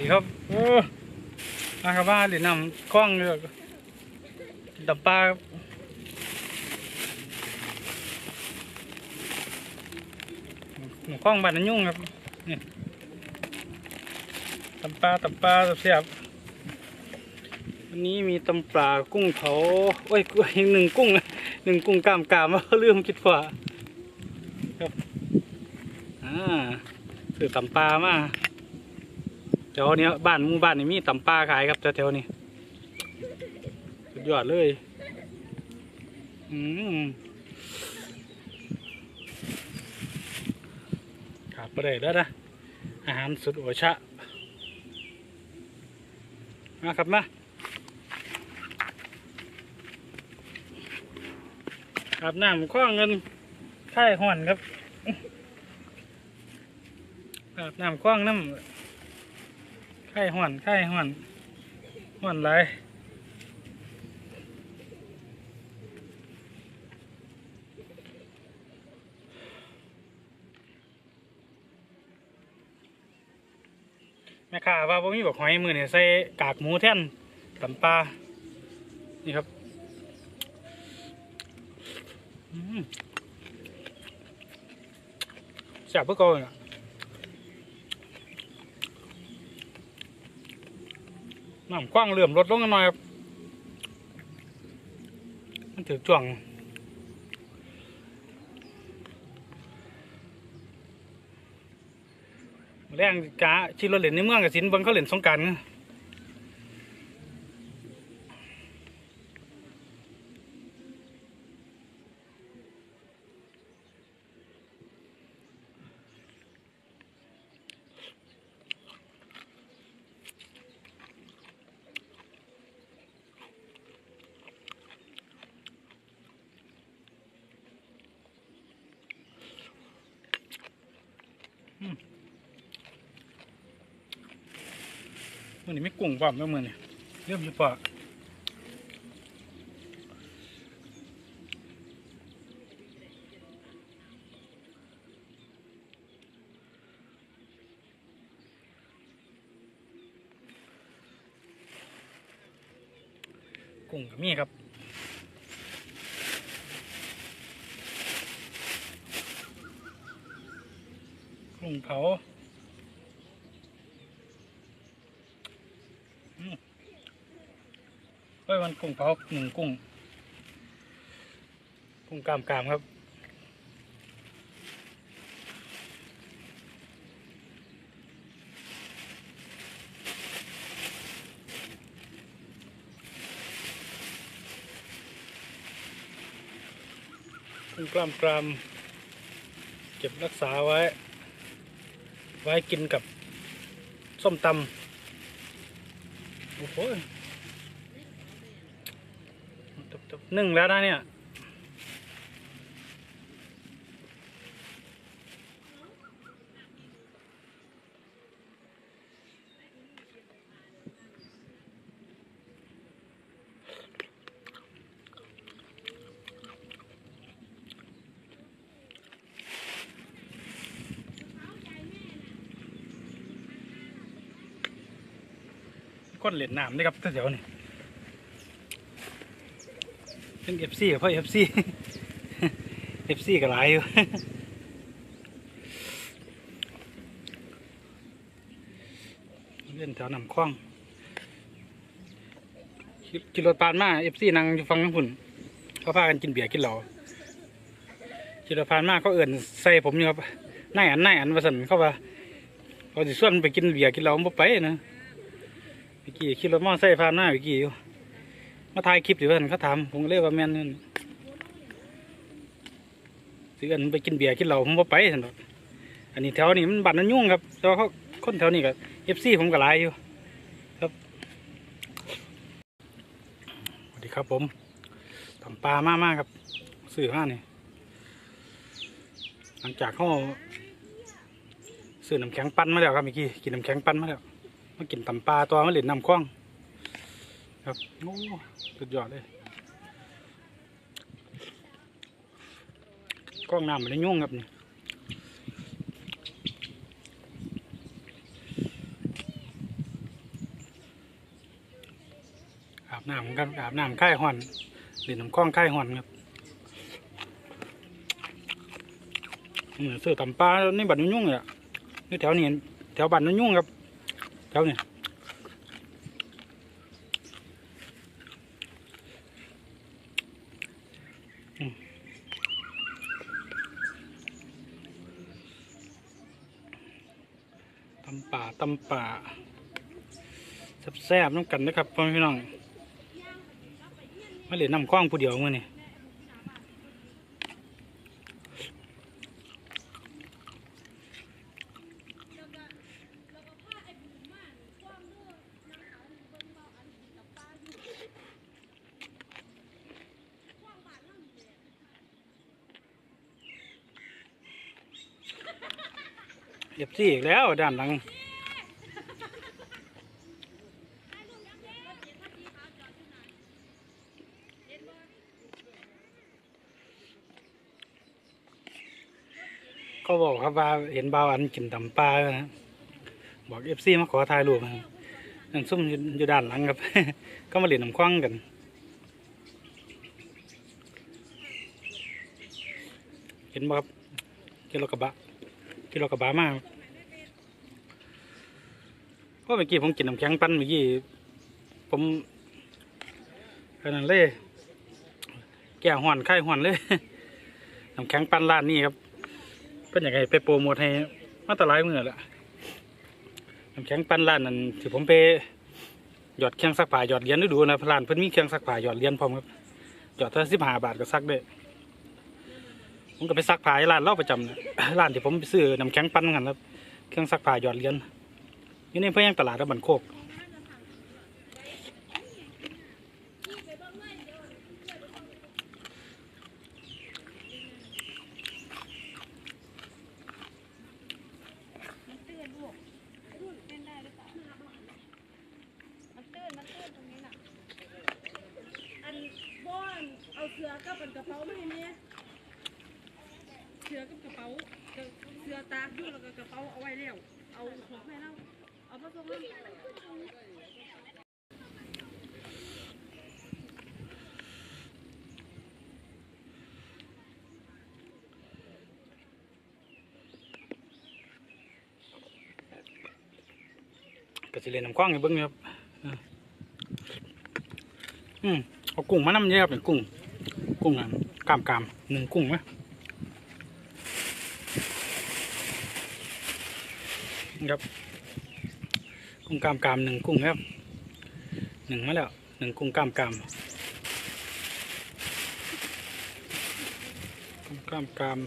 ดีครับโอ้มาครับว่าเดี๋ยวนำกล้องเลยดับปลาครับหกล้องบ้านนันยุ่งครับนี่ตำปลาตำปลาเสียบวันนี้มีตำปลากุ้งเผาโอ้ยหนึ่งกุ้งนะหนึ่งกุ้งกามกามว่าเรื่องคิดฝ่าครับอ่าซื้อตำปลามา แถวเนี้ยบ้านหมู่บ้านนี่มีตำปลาขายครับแถวๆนี้สุดยอดเลยอืมขาดไปเลยแล้วนะอาหารสุดโอชะมาครับมาอาบน้ำข้อเงินค่ายห่อนครับอาบน้ำข้องน้ำ ค่ห่อนค่ห่อนห่อนไรแม่ค้าว่าพวกมีบอกหอยมือเนี่ยใส่กากหมูแท่นตำปลานี่ครับแซ่บเพื่อเก่าเลยอะ น้ำกว้างเลื่อมลดลงกันหน่อยครับมันถือจ่วงแรงกาชิลเหรียญในเมืองกับสินเบิงเขาเหรียญสงการ มื่อนี้ไม่กุ้งความแล้วมื่อนี้เริ่มจะปะกุ้งกับมีครับกุ้งเผา เฮ้ย มันกุ้งเผาหนึ่งกุ้ง กุ้งกามกามครับกุ้งกล้ามกรามเก็บรักษาไว้ ไว้กินกับส้มตำโอ้โห หนึ่งแล้วนะเนี่ย ก้นเหรียญน้ำนี่ครับแถวๆนี่เป็น เอฟซีกับพ่อเอฟซีเอฟซีก็หลายอยู่เล่นแถวนำคล้องกินรถปานมาเอฟซีนั่งอยู่ฟังน้ำหุ่นเขาพากันกินเบียร์กินเหล้ากินรถปานมาเขาเอื่นใส่ผมอยู่ครับนายอันนายอันว่าสั่นเข้าว่าเขาสิส่วนไปกินเบียร์กินเหล้าบ่ไปนะเมื่อกี้ขี่รถมอไซค์ผ่านมาเมื่อกี้อยู่ มาถ่ายคลิปอยู่เพื่อนเขาถามผมก็เลยว่าแม่นนั่นซื้ออันไปกินเบียร์กินเหล้าผมบ่าไปสันดอกอันนี้แถวนี้มันบัตรนั้นยุ่งครับแต่ว่าเขาคนแถวนี้ก็เอฟซีผมก็หลายอยู่ครับสวัสดีครับผมทำปลามากมากๆครับสื่อมานี่หลังจากเขาซื้อน้ำแข็งปั้นมาแล้วครับเมื่อกี้กินน้ำแข็งปั้นมาแล้วมากินตำปลาตัวมาเล่นน้ำคว้าง ครับโอ้สุดยอดเลยกล้องน้ำมันได้ยุ่งครับนี่อาบน้ำกันอาบน้ำค่าห่อนหรือน้ำกล้องค่าห่อนครับเสื้อตำป้าในบัดนุ่งๆเนี่ยนี่แถวนี้แถวบัดนุ่งครับแถวเนี้ย ตำป่าแซ่บๆน้ำกันนะครับพ่อพี่น้องไมาเหลือน้ำคล้องผู้เดียวมื่อนี่เอฟซีอีกแล้วด้านหลัง เขาบอกครับว่าเห็นบ่าวอันกินตำปลานะบอกเอฟซีมาขอถ่ายรูปนะนั่นซุ่มอยู่อยู่ด้านหลังครับ ก็มาเล่นน้ำคว้างกันเห็นบ่ครับเจอรถกระบะกิโลกระบะมากเพราะเมื่อกี้ผมกินน้ำแข็งปั้นเมื่อกี้ผมอันนั้นเลยแก้ห่อนไข่ห่อนเลยน้ำแข็งปั้นร้านนี้ครับ เป็นอย่างไรไปโปรโมทให้มาตหลายมือละน้ำแข็งปั้นร้านนั้นที่ผมไปหยอดเครื่องซักผ้าหยอดเหรียญดูนะร้านเพิ่นมีเครื่องซักผ้าหยอดเหรียญพร้อมครับหยอดเท่าสิบห้าบาทก็ซักได้ผมก็ไปซักผ้าให้ร้านเราประจำนะร้านที่ผมไปซื้อน้ำแข็งปั้นกันครับ เครื่องซักผ้าหยอดเหรียญอยู่ในเพื่อนยังตลาดระบันโคก มันตื้นลูกลูกเล่นได้หรือเปล่า มันตื้น มันตื้นตรงนี้น่ะ อันบ้อนเอาเสือกับเป็นกระเป๋ามาให้แม่เสือกับกระเป๋าเสือตากอยู่แล้วก็กระเป๋าเอาไว้แล้วเอาของให้เราเอามาส่งให้ก็สิเล่นน้ำคว้างให้เบิ้งอยู่ครับ อืมเอากุ้งมานำเยอะเป็นกุ้ง กุ้งอะกามกามหนึ่งกุ้งไหมครับกุ้งกามกามหนึ่งกุ้งครับหนึ่งมาแล้วหนึ่งกุ้งกามกามกุ้งกามกาม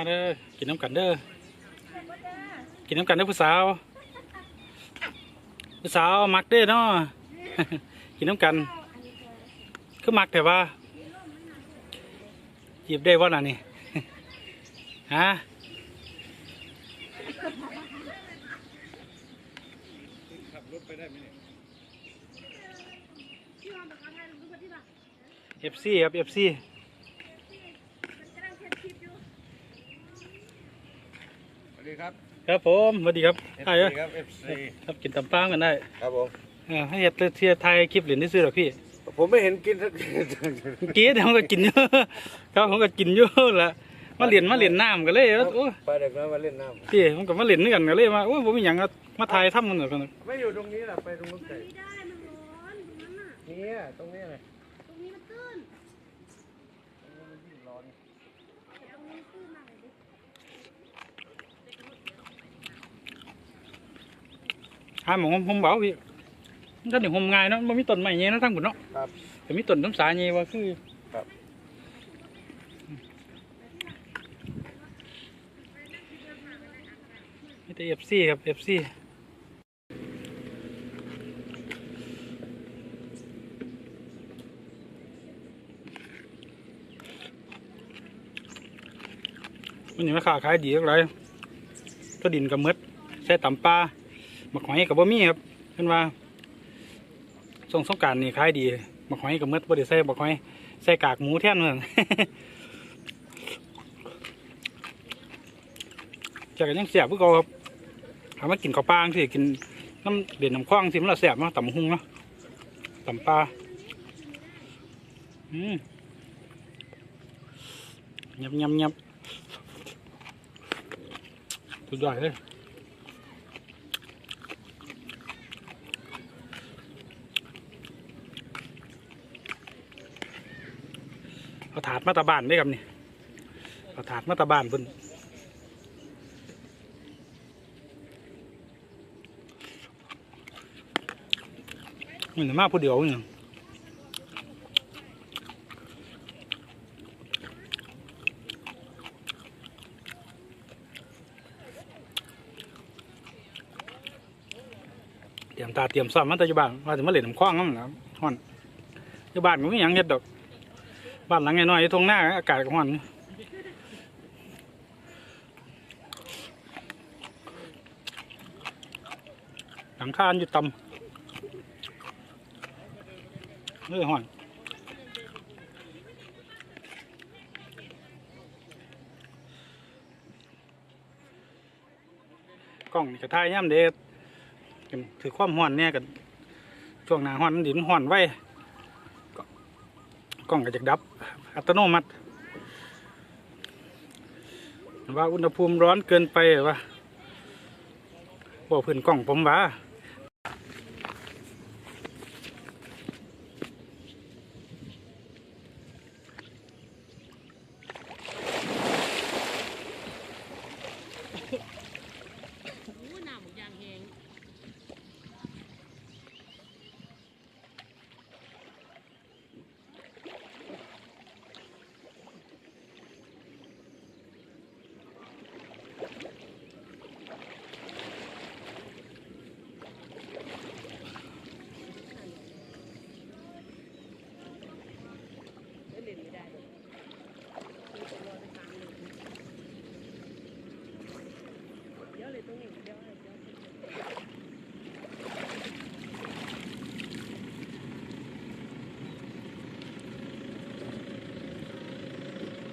มาเด้อกินน้ำกันเด้อกินน้ำกันเด้อผู้สาว ผู้สาวมักเด้อเนาะกินน้ำกันคือมักแต่ว่าหยิบได้ว่าน่ะนี่ฮะเอฟซีครับเอฟซี วัสดีครับครับผมสวัสดีครับ FC ใช่เด้อครับ FC ครับกินตำป้างกันได้ครับผมเออให้เฮ็ดเทียไทยคลิปเหรียญได้ซื้อหรอกพี่ ผมไม่เห็นกินสักเมื่อกี้เดี๋ยวผมก็กินอยู่ครับผมก็กินอยู่แหละมาเหรียญมาเหรียญน้ำกันเลยโอ้ยไปเด็กน้อยมาเล่นน้พี่ผมก็มาเหรียญด้วยกันก็เลยมาโอ้ยผมมีอย่างมาถ่ายทำมันเหรอกันำไม่อยู่ตรงนี้แหละไปตรงนู้นไกลไม่ได้มันร้อนตรงนั้นน่ะเนี่ยตรงนี้เลย ตรงนี้มันตื้น ร้อน ตรงนี้ตื้นมากเลยดิ หาหมองผมเบาพี่ถ้าเดี๋ยวผมง่ายเนาะมันมีต้นไม้เงี้ยนะทั้งหมดเนาะครับแต่มีต้นน้ำสาเงี้ยว่าคือครับมีแต่เอฟซีครับเอฟซีวันนี้แม่ค้าขายดีอะไรก็ดินกับมดใส่ตำปลา มักหอยกับบะมี่ครับเพิ่นว่าส่งสงการนี่ขายดีมักหอยกับมดบ่ได้ใส่หมักหอยใส่กากหมูแท่นเพิ่นจากกันยังเสียบพวกเขาครับถามว่ากินข้าวปลาสิกินน้ำเด่นน้ำคว้างสิมันละเสียบเนาะต่ำหุงเนาะต่ำปลาอืมยำยำยำสุดยอดเลย เอาถาดมาตาบ้านได้วยครับนี่เอาถาดมาตาบ้านเพิ่นมันมาผู้เดียวเนี่ยเตรียมตาเตรียมซ้อมมันแต่อยู่บ้านว่าจะมาเล่นน้ำคว้างนั่นแหละฮอนอยู่บ้านก็ไม่ยังเฮ็ดดอก บ้านหลังน้อยๆอยู่ตรงหน้าอากาศก็ฮ้อนหลังคาอยู่ต่ำเออห่อนกล้องกระทายย่ำเด็ดถือความห่อนเนี่ยกันช่วงหน้าห่อนดินห่อนไว้กล้องก็จะดับ อัตโนมัติ ว่าอุณหภูมิร้อนเกินไปว่าบอกเพื่อนกล่องผมว่า